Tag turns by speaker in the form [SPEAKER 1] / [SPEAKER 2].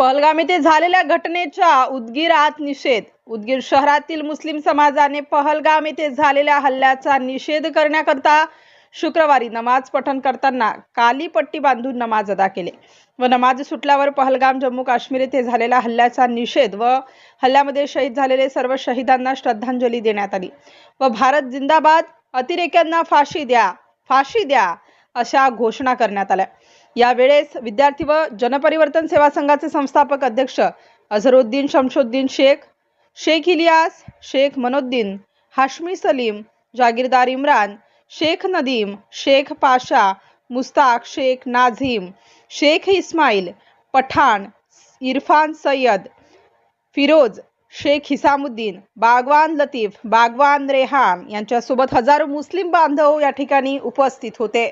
[SPEAKER 1] पहलगाम येथे झालेल्या घटनेच्या उदगीरात निषेध. उदगीर शहरातील मुस्लिम समाजाने पहलगाम येथे झालेल्या हल्ल्याचा निषेध करण्याकरता शुक्रवारी नमाज पठण करताना काली पट्टी बांधून नमाज अदा केले. व नमाज सुटल्यावर पहलगाम जम्मू काश्मीर येथे झालेल्या हल्ल्याचा निषेध व हल्ल्यामध्ये शहीद झालेले सर्व शहीदांना श्रद्धांजली देण्यात आली. व भारत जिंदाबाद अतिरेक्यांना फाशी द्या फाशी द्या अशा घोषणा करण्यात आल्या. यावेळेस विद्यार्थी व जनपरिवर्तन सेवा संघाचे संस्थापक अध्यक्ष अझरुद्दीन शमशुद्दीन शेख शेख इलियास शेख मनोद्दीन हाशमी सलीम जागीरदार इम्रान शेख नदीम शेख पाशा मुस्ताक शेख नाझीम शेख इस्माईल पठाण इरफान सय्यद फिरोज शेख हिसामुद्दीन बागवान लतीफ बागवान रेहाम यांच्यासोबत हजारो मुस्लिम बांधव या ठिकाणी उपस्थित होते.